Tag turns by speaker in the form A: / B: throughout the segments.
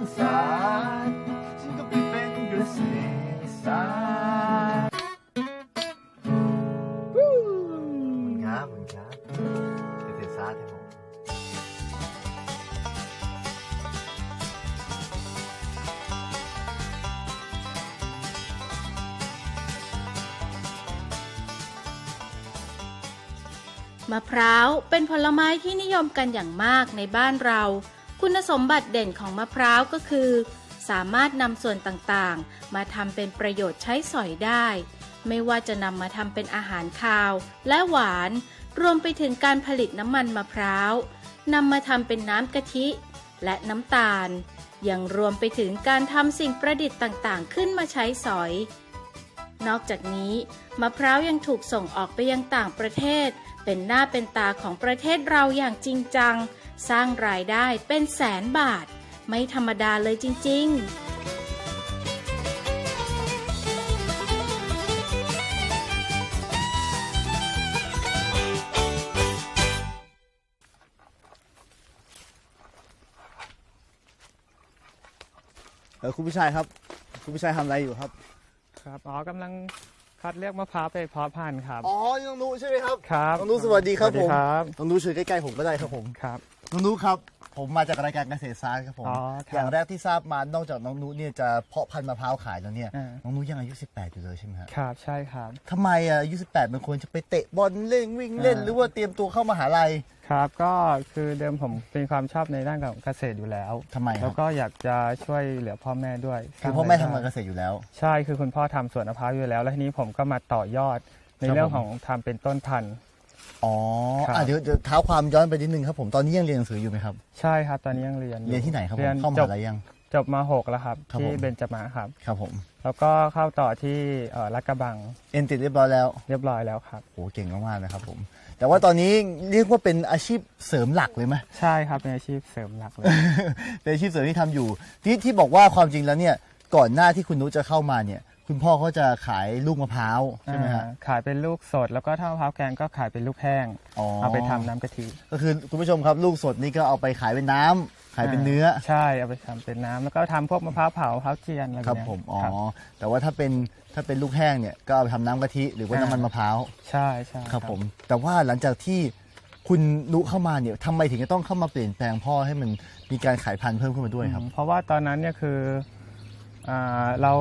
A: างสารฉันก็ไปเป็นเกษตรศาสตร์คุณครับขอบคุณครับเกษตรศาสตร์ครับผม
B: มะพร้าวเป็นผลไม้ที่นิยมกันอย่างมากในบ้านเรา คุณสมบัติเด่นของมะพร้าวก็คือ สามารถนำส่วนต่างๆ มาทำเป็นประโยชน์ใช้สอยได้ ไม่ว่าจะนำมาทำเป็นอาหารคาว และหวาน รวมไปถึงการผลิตน้ำมันมะพร้าวนำมาทำเป็นน้ำกะทิ และน้ำตาล ยังรวมไปถึงการทำสิ่งประดิษฐ์ต่างๆ ขึ้นมาใช้สอย นอกจากนี้มะพร้าวยังถูกส่งออกไปยังต่างประเทศ เป็นหน้าเป็นตาของประเทศเราอย่างจริงจัง สร้างรายได้เป็นแสนบาท ไม่ธรรมดาเลยจริง ๆ
A: เออคุณผู้ชายครับ คุณผู้ชายทำอะไรอยู่ครับ
C: ครับ อ๋อกำลังคัดเลือกมะพร้าวไปเพาะพันธุ์ครับ
A: อ๋อน้องนุใช่ไหมครับ
C: ครับ
A: น้องนุสวัสดีครับ
C: สวัสดี
A: ผม
C: ครับ
A: น้องนุชื่อใกล้ๆผมก็ได้ครับผม
C: ครับ
A: น้องนุครับ ผมมาจากรายการเกษตรศาสตร์ครับผม
C: อ๋อครับ
A: อย่างแรกที่ทราบมานอกจากน้องนุเนี่ยจะเพาะพันธุ์มะพร้าวขายแล้วเนี่ย
C: อ่า
A: น้องนุยังอายุ 18 อยู่เลยใช่ไหมครับ
C: ครับใช่ครับ
A: ทำไมอะอายุ 18 มันควรจะไปเตะบอลเล่นวิ่งเล่น
C: อ่า
A: หรือว่าเตรียมตัวเข้ามหาลัย
C: ครับก็คือเดิมผมเป็นความชอบในด้านของเกษตรอยู่แล้ว
A: ทำไมค
C: แล้
A: รั
C: ว
A: บ
C: ก็อยากจะช่วยเหลือพ่อแม่ด้วย
A: คือ
C: สร้
A: พ่อแม่
C: รย
A: ทำ
C: ได้
A: งานเกษตรอยู่แล้ว
C: ใช่คือคุณพ่อทำสวนมะพร้าวอยู่แล้ว แล้วทีนี้ผมก็มาต่อยอดใน
A: ครับ
C: เรื่อง
A: ผม
C: ของทำเป็นต้นพันธุ์
A: อ๋อ
C: ครับ
A: อะเดี๋ยวเดี๋ยวเท้าความย้อนไปนิดนึงครับผมตอนนี้ยังเรียนหนังสืออยู่ไหมครับ
C: ใช่ครับ ตอนนี้ยังเรียนอ
A: เรียนที่ไหนครับผ
C: เรีย
A: ม
C: น
A: เข้าม
C: จ
A: หา
C: บ
A: ลัยยัง
C: จบมาหกแล้วครับ
A: ครับ
C: ที่
A: ผม
C: เบญจมาครับ
A: ครับผม
C: แล้วก็เข้าต่อที่เอ่อลาดกระบัง
A: เอ็นติดเรียบร้อยแล้ว
C: เรียบร้อยแล้วครับ
A: โอ้เก่งมากๆนะครับผม แต่ว่าตอนนี้เรียกว่าเป็นอาชีพเสริมหลักเลยไหม
C: ใช่ครับเป็นอาชีพเสริมหลักเลย
A: เป็นอาชีพเสริมที่ทำอยู่ที่ที่บอกว่าความจริงแล้วเนี่ยก่อนหน้าที่คุณนุชจะเข้ามาเนี่ย คุณพ่อเขาจะขายลูกมะพร้าวใช่ไหมฮะ
C: อ่าขายเป็นลูกสด แล้วก็ถ้ามะพร้าวแกงก็ขายเป็นลูกแห้ง
A: อ๋อ
C: เอาไปทำน้ำกะทิ
A: ก็คือคุณผู้ชมครับลูกสดนี่ก็เอาไปขายเป็นน้ำขายเป็นเนื้อ
C: ใช่เอาไปทำเป็นน้ำแล้วก็ทำพวกมะพร้าวเผามะพร้าวเจียนอะไร
A: ครับ
C: เนี้ย
A: ผม อ๋อ
C: ครับ
A: แต่ว่าถ้าเป็นถ้าเป็นลูกแห้งเนี่ยก็เอาไปทำน้ำกะทิหรือว่า
C: อ่า
A: น้ำมันมะพร้าว
C: ใช่ใช่
A: ครับผม แต่ว่าหลังจากที่คุณนุเข้ามาเนี่ยทำไมถึงจะต้องเข้ามาเปลี่ยนแปลงพ่อให้มันมีการขายพันธุ์เพิ่มขึ้นมาด้วยครับ
C: อืมเพราะว่าตอนนั้นเนี่ยคือ อ่าเรา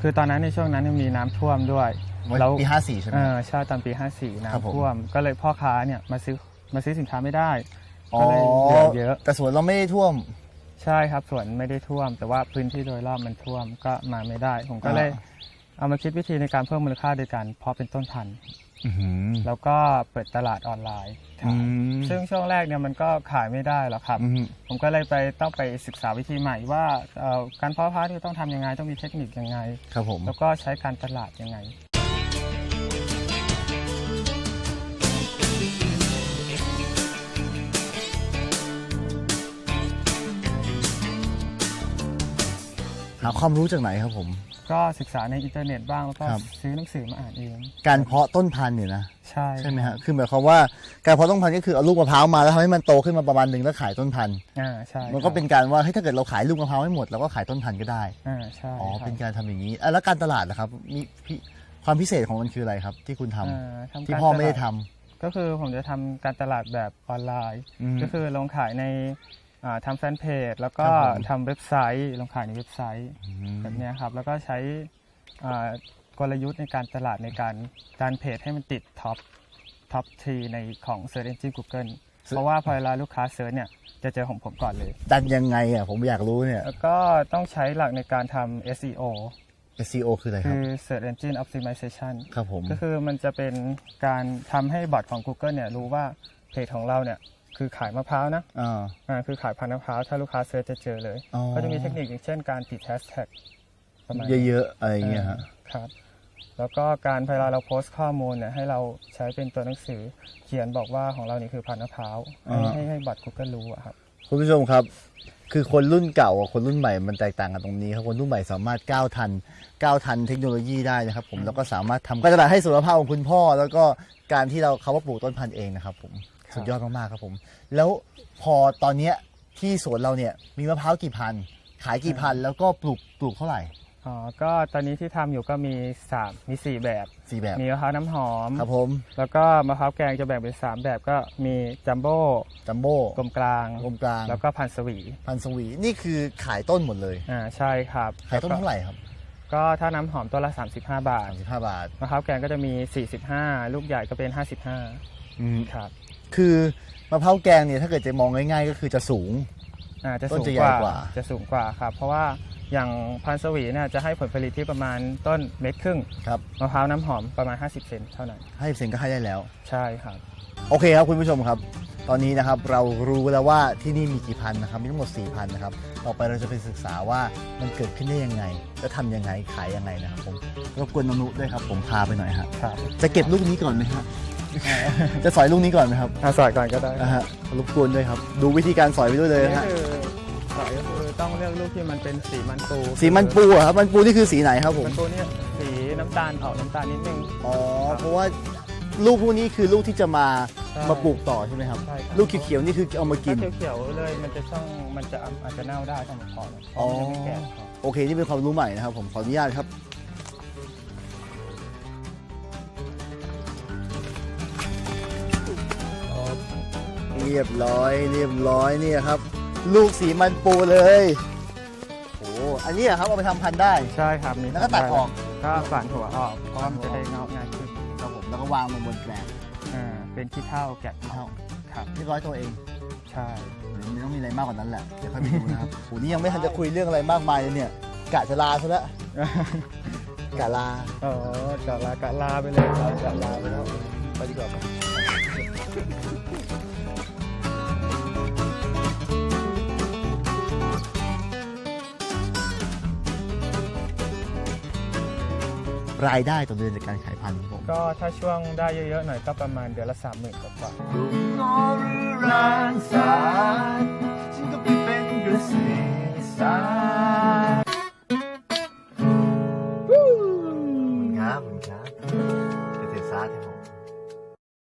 C: คือตอนนั้นในช่วงนั้นเนี่ยมีน้ำท่วมด้วย
A: วัน
C: แล้ว
A: ปี54ใช่ไหม
C: เออใช่ตอนปี54
A: ครับผม
C: น้ำท่วม ก็เลยพ่อค้าเนี่ยมาซื้อมาซื้อสินค้าไม่ได้
A: อ๋อ
C: ก็เลยเหลือเยอะ
A: แต่สวนเราไม่ได้ท่วม
C: ใช่ครับสวนไม่ได้ท่วม แต่ว่าพื้นที่โดยรอบมันท่วมก็มาไม่ได้ ผมก็เลย
A: อ่า
C: เอามาคิดวิธีในการเพิ่มมูลค่าโดยการเพาะเป็นต้นพันธุ์
A: อื้อหือ
C: แล้วก็เปิดตลาดออนไลน์
A: อื
C: ขาย
A: ม
C: ซึ่งช่วงแรกเนี่ยมันก็ขายไม่ได้หรอกครับ
A: อืม
C: ผมก็เลยไปต้องไปศึกษาวิธีใหม่ว่าเอ่อการเพาะพันธุ์ต้องทำยังไงต้องมีเทคนิคยังไง
A: ครับผม
C: แล้วก็ใช้การตลาดยังไง
A: หาความรู้จากไหนครับผม
C: ก็ศึกษาในอินเทอร์เน็ตบ้างแล้วก็
A: ครับ
C: ซื้อหนังสือมาอ่านเอง
A: การเพาะต้นพันธุ์เนี่ยนะ
C: ใช่
A: ใช่ไหมฮะคือหมายความว่าการเพาะต้นพันธุ์ก็คือเอาลูกมะพร้าวมาแล้วทำให้มันโตขึ้นมาประมาณหนึ่งแล้วขายต้นพันธุ์
C: อ่าใช่
A: มันก็เป็นการว่าเฮ้ยถ้าเกิดเราขายลูกมะพร้าวให้หมดเราก็ขายต้นพันธุ์ก็ได้
C: อ่าใช่
A: อ๋อ
C: ครับ
A: เป็นการทำอย่างนี้อะแล้วการตลาดนะครับมีพี่ความพิเศษของมันคืออะไรครับ ที่คุณทำ
C: อ่าทำ
A: ที่
C: การ
A: พ่อไม่ได้
C: ตลา
A: ทำ
C: ก็คือผมจะทำการตลาดแบบออนไลน์
A: อืม
C: ก็คือลงขายในอ่า ทำแฟนเพจแล้วก็
A: ครับผม
C: ทำเว็บไซต์ลงขายในเว็บไซต์
A: ม
C: แบบเนี้ยครับแล้วก็ใช้อ่ากลยุทธ์ในการตลาดในการการเพจให้มันติดท็อปท็อปทีในของ Search Engine Google เพราะว่าพอเวลาลูกค้าเซิร์ชเนี่ยจะเจอของผมก่อนเลย
A: ดันยังไงอะผมอยากรู้เนี่ย
C: แล้วก็ต้องใช้หลักในการทำ SEO
A: SEO คืออะไรค
C: คื
A: รับ
C: อ Search Engine Optimization
A: ครับผม
C: ก็คือมันจะเป็นการทำให้บอทของ Google เนี่ยรู้ว่าเพจของเราเนี่ย คือขายมะพร้าวนะ
A: อ่า
C: อ่าคือขายพันธุ์มะพร้าวถ้าลูกค้าเซิร์ชจะเจอเลย
A: อ๋อ
C: ก็จะมีเทคนิคอย่างเช่นการติดแฮชแท็กประมาณ
A: เยอะๆอะไรอย่างเงี้ยฮะ
C: ครับ แล้วก็การเวลาเราโพสต์ข้อมูลเนี่ยให้เราใช้เป็นตัวหนังสือเขียนบอกว่าของเรานี่คือพันธุ์มะพร้าวให้
A: อ่า
C: ให้ให้บอท Google รู้อะครับ
A: คุณผู้ชมครับ คือคนรุ่นเก่ากับคนรุ่นใหม่มันแตกต่างกันตรงนี้ครับคนรุ่นใหม่สามารถก้าวทันก้าวทันเทคโนโลยีได้นะครับ ผมแล้วก็สามารถทำการตลาดให้สุขภาพของคุณพ่อ แล้วก็การที่เราเขาว่าปลูกต้นพันธุ์เองนะครับผม
C: ครับ
A: สุดยอดมากๆครับผม แล้วพอตอนเนี้ยที่สวนเราเนี่ยมีมะพร้าวกี่พันธุ์ขายกี่พัน แล้วก็ปลูกปลูกเท่าไหร่
C: อ๋อก็ตอนนี้ที่ทำอยู่ก็มีสามมีสี่แบบ
A: สี่แบบ
C: มีมะพร้าวน้ำหอม
A: ครับผม
C: แล้วก็มะพร้าวแกงจะแบ่งเป็นสามแบบก็มีจัมโบ้
A: จัมโบ้
C: กลมกลาง
A: กลมกลาง
C: แล้วก็พันธุ์สวี
A: พันสวีนี่คือขายต้นหมดเลย
C: อ่าใช่ครับ
A: ขายต้นเท่าไหร่ครับ
C: ก็ถ้าน้ำหอมต้นละ 35 บาท
A: 35 บาท
C: มะพร้าวแกงก็จะมี 45 ลูกใหญ่ก็เป็น
A: อืม
C: 55ครับ
A: คือมะพร้าวแกงเนี่ยถ้าเกิดจะมองง่ายๆ ก็คือจะสูง
C: อ่าจะ
A: ต้น
C: สูง
A: จะ
C: ก
A: ใหญ่
C: ว่าก
A: ว่า
C: จะสูงกว่าครับ เพราะว่าอย่างพันธุ์สวีเนี่ยจะให้ผลผลิตที่ประมาณต้นเม็ดครึ่ง
A: ครับ
C: มะพร้าวน้ำหอมประมาณ 50 เซนเท่านั้น
A: ให้เซ็นก็ให้ได้แล้ว
C: ใช่ครับ
A: โอเคครับคุณผู้ชมครับ ตอนนี้นะครับเรารู้แล้วว่าที่นี่มีกี่พันธุ์นะครับมีทั้งหมด4พันธุ์นะครับต่อไปเราจะไปศึกษาว่ามันเกิดขึ้นได้ยังไงแล้วทำยังไงขายยังไงนะครับผมรบกวนน้องนุด้วยครับผมพาไปหน่อยฮะ
C: ครับ
A: จะเก็บลูกนี้ก่อนไหมครับ จะสอยลูกนี้ก่อนไหมครับ
C: อาสอยก่อนก็ได้
A: นะฮะรบกวนด้วยครับ ดูวิธีการสอยไปด้วยเลย
C: นี่
A: นะฮะ
C: คือสอยก็คือต้องเลือกลูกที่มันเป็นสีมันปู
A: สีมันปูอะครับ มันปูนี่คือสีไหนครับผม
C: มันปูเนี่ยสีน้ำตาลออกน้ำตาลนิดนึง
A: อ๋อ เพราะว่าลูกพวกนี้คือลูกที่จะมา
C: ใช่
A: มาปลูกต่อใช่ไหมครับ
C: ใช่ครับ
A: ลูกเขียวๆนี่คือเอามากิน
C: ถ้าเขียวๆเลยมันจะต้องมันจะอาจจะเน่าได้ถ้ามันพอเพ
A: อ๋อ
C: ราะมันยังไม่แก่พอ
A: โอเค นี่เป็นความรู้ใหม่นะครับผมขออนุญาตครับ เรียบร้อยเรียบร้อยนี่ครับ ลูกสีมันปูเลยโอ้อันนี้อะครับเอาไปทำพันธุ์ได้
C: ใช่ครับนี่
A: แล้วก็ตัดออก
C: ก็ฝานหัวออกเพราะว่ามันจะได้เงาง่ายขึ้น
A: ครับผมแล้วก็วางลงบนแกลบ
C: อ่าเป็นขี้เท่าแกะ
A: ที่เท่า
C: ครับ
A: เรียบร้อยตัวเอง
C: ใช่
A: เดี๋ยวมันต้องมีอะไรมากกว่านั้นแหละเดี๋ยวค่อยไปดูนะครับโหนี่ยังไม่ทันจะคุยเรื่องอะไรมากมายเลยเนี่ยกะจะลาซะแล้วกะลา
C: เออกะลากะลาไปเลยครับ
A: กะลาไปแล้วไปดีกว่า รายได้ต่อเดือนจากการขายพันธุ์ครับผม
C: ก็ถ้าช่วงได้เยอะๆหน่อยก็ประมาณเดือนละสามหมื่นกว่า
A: ลุงนอรือรานสา